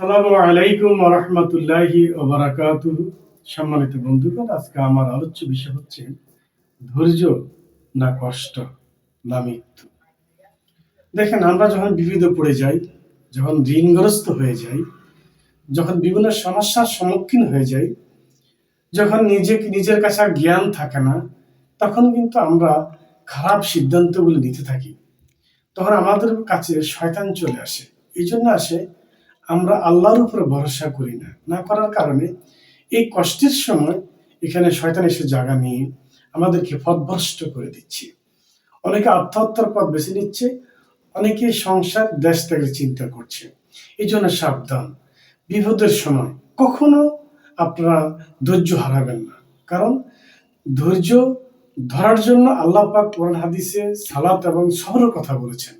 সালামু আলাইকুম রহমতুল্লাহি ওবরাকাতু সম্মানিত বন্ধুগণ, আজকে আমার আলোচ্য বিষয় হচ্ছে ধৈর্য না কষ্ট না মৃত্যু। দেখেন, আমরা যখন বিবিধ পড়ে যাই, যখন ঋণগ্রস্ত হয়ে যাই, যখন বিভিন্ন সমস্যার সম্মুখীন হয়ে যাই, যখন নিজেকে, নিজের কাছে জ্ঞান থাকে না, তখন কিন্তু আমরা খারাপ সিদ্ধান্তগুলো নিতে থাকি। তখন আমাদের কাছে শয়তান চলে আসে। এই জন্য আসে আমরা আল্লাহর উপরে ভরসা করি না। না করার কারণে এই কষ্টের সময় এখানে শয়তান এসে জায়গা নিয়ে আমাদেরকে পথভ্রষ্ট করে দিচ্ছে। অনেকে আত্মহত্যার পথ বেছে নিচ্ছে, অনেকে সংসার দেশ থেকে চিন্তা করছে। এই জন্য সাবধান। বিপদের সময় কখনো আপনারা ধৈর্য হারাবেন না। কারণ ধৈর্য ধরার জন্য আল্লাহ পাক কোরআন হাদিসে সালাত এবং সবরের কথা বলেছেন।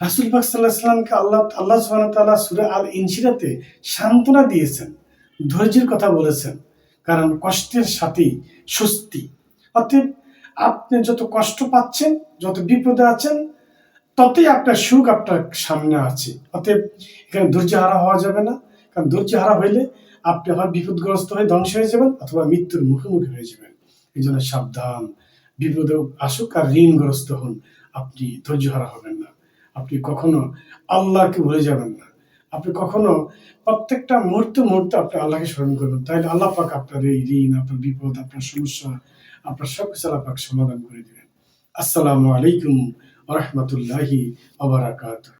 রাসুল পাক আল্লাহ আল্লাহ ওয়া তাআলা আল ইনশিরাতে সান্ত্বনা দিয়েছেন, ধৈর্যের কথা বলেছেন। কারণ কষ্টের সাথেই স্বস্তি। অতএব আপনি যত কষ্ট পাচ্ছেন, যত বিপদে আছেন, ততই আপনার সুখ আপনার সামনে আছে। অতএব এখানে ধৈর্য হারা হওয়া যাবে না। কারণ ধৈর্য হারা হইলে আপনি হয় বিপদগ্রস্ত হয়ে ধ্বংস হয়ে যাবেন অথবা মৃত্যুর মুখোমুখি হয়ে যাবেন। এই জন্য সাবধান। বিপদে আসুক আর ঋণগ্রস্ত হন। আপনি ধৈর্য হারা হবেন না। আপনি কখনো আল্লাহকে ভুলে যাবেন না। আপনি কখনো প্রত্যেকটা মুহূর্তে মুহূর্তে আপনি আল্লাহকে স্মরণ করবেন। তাহলে আল্লাহ পাক আপনার এই ঋণ, আপনার বিপদ, আপনার সমস্যা, আপনার সব কিছু আল্লাহ পাক সমাধান করে দেবেন। আসসালামু আলাইকুম রহমতুল্লাহি আবরাকাত